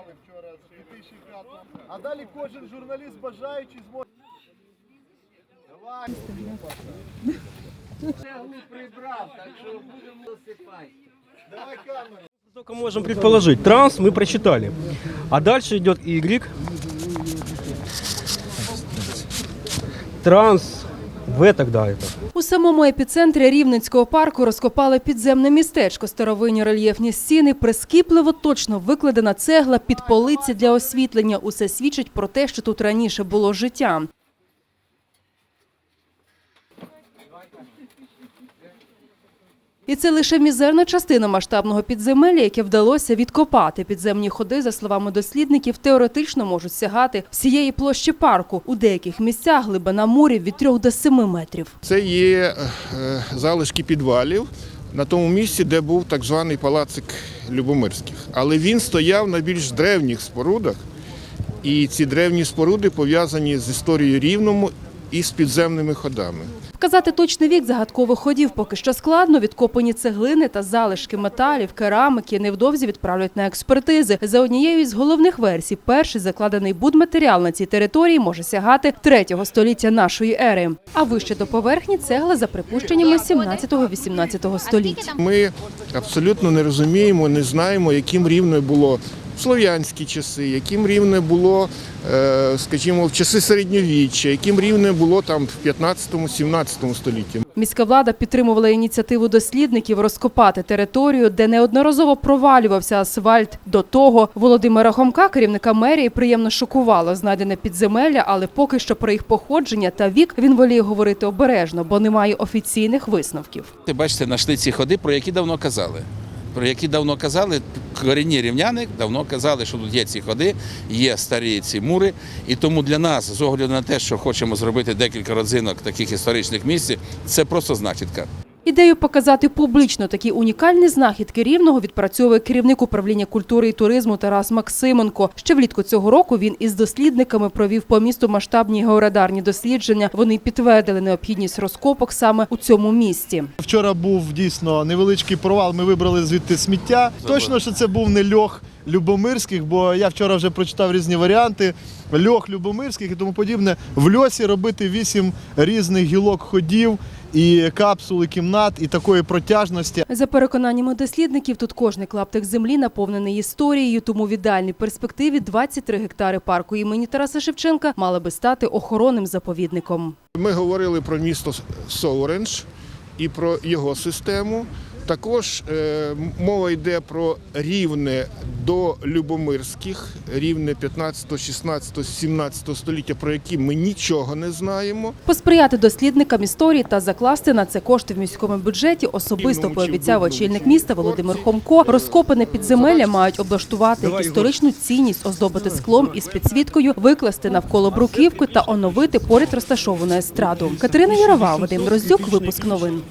прибрали вчора з 2005 А далі кожен журналіст бажаючий зможе. Давай. прибрав, так що будемо засипати. Давай камеру. Только можем предположить. Транс мы прочитали. А дальше идет Y. Транс. В тогда это. У самому епіцентрі Рівненського парку розкопали підземне містечко, старовинні рельєфні стіни, прискіпливо точно викладена цегла під полиці для освітлення. Усе свідчить про те, що тут раніше було життя. І це лише мізерна частина масштабного підземелля, яке вдалося відкопати. Підземні ходи, за словами дослідників, теоретично можуть сягати всієї площі парку. У деяких місцях глибина мурів від 3 до 7 метрів. Це є е, залишки підвалів на тому місці, де був так званий палацик Любомирських. Але він стояв на більш древніх спорудах, і ці древні споруди пов'язані з історією рівному і з підземними ходами. Вказати точний вік загадкових ходів поки що складно. Відкопані цеглини та залишки металів, керамики невдовзі відправлять на експертизи. За однією із головних версій, перший закладений будматеріал на цій території може сягати третього століття нашої ери. А вище до поверхні цегла за припущеннями 17-18 століть. Ми абсолютно не розуміємо, не знаємо, яким рівне було слов'янські часи, яким рівне було, е, скажімо, в часи середньовіччя, яким рівне було там в 15-17 столітті. Міська влада підтримувала ініціативу дослідників розкопати територію, де неодноразово провалювався асфальт. До того Володимира Хомка, керівника мерії, приємно шокувало знайдене підземелля, але поки що про їх походження та вік він воліє говорити обережно, бо немає офіційних висновків. Ти бачите, знайшли ці ходи, про які давно казали. Про які давно казали, корінні рівняни давно казали, що тут є ці ходи, є старі ці мури. І тому для нас, з огляду на те, що хочемо зробити декілька родзинок таких історичних місць, це просто знахідка. Ідею показати публічно такі унікальні знахідки рівного відпрацьовує керівник управління культури і туризму Тарас Максименко. Ще влітку цього року він із дослідниками провів по місту масштабні георадарні дослідження. Вони підтвердили необхідність розкопок саме у цьому місті. Вчора був дійсно невеличкий провал. Ми вибрали звідти сміття. Точно, що це був не льох Любомирських, бо я вчора вже прочитав різні варіанти. Льох Любомирських і тому подібне. В льосі робити вісім різних гілок ходів і капсули кімнат, і такої протяжності. За переконаннями дослідників, тут кожний клаптик землі наповнений історією, тому в ідеальній перспективі 23 гектари парку імені Тараса Шевченка мали би стати охоронним заповідником. Ми говорили про місто Соурендж і про його систему. Також е, мова йде про рівне до Любомирських, рівне 15, 16, 17 століття, про які ми нічого не знаємо. Посприяти дослідникам історії та закласти на це кошти в міському бюджеті особисто пообіцяв очільник міста Володимир Хомко. Розкопане підземелля мають облаштувати як історичну цінність, оздобити склом із підсвіткою, викласти навколо бруківки та оновити поряд розташовану естраду. Катерина Ярова, Вадим Дроздюк, випуск новин.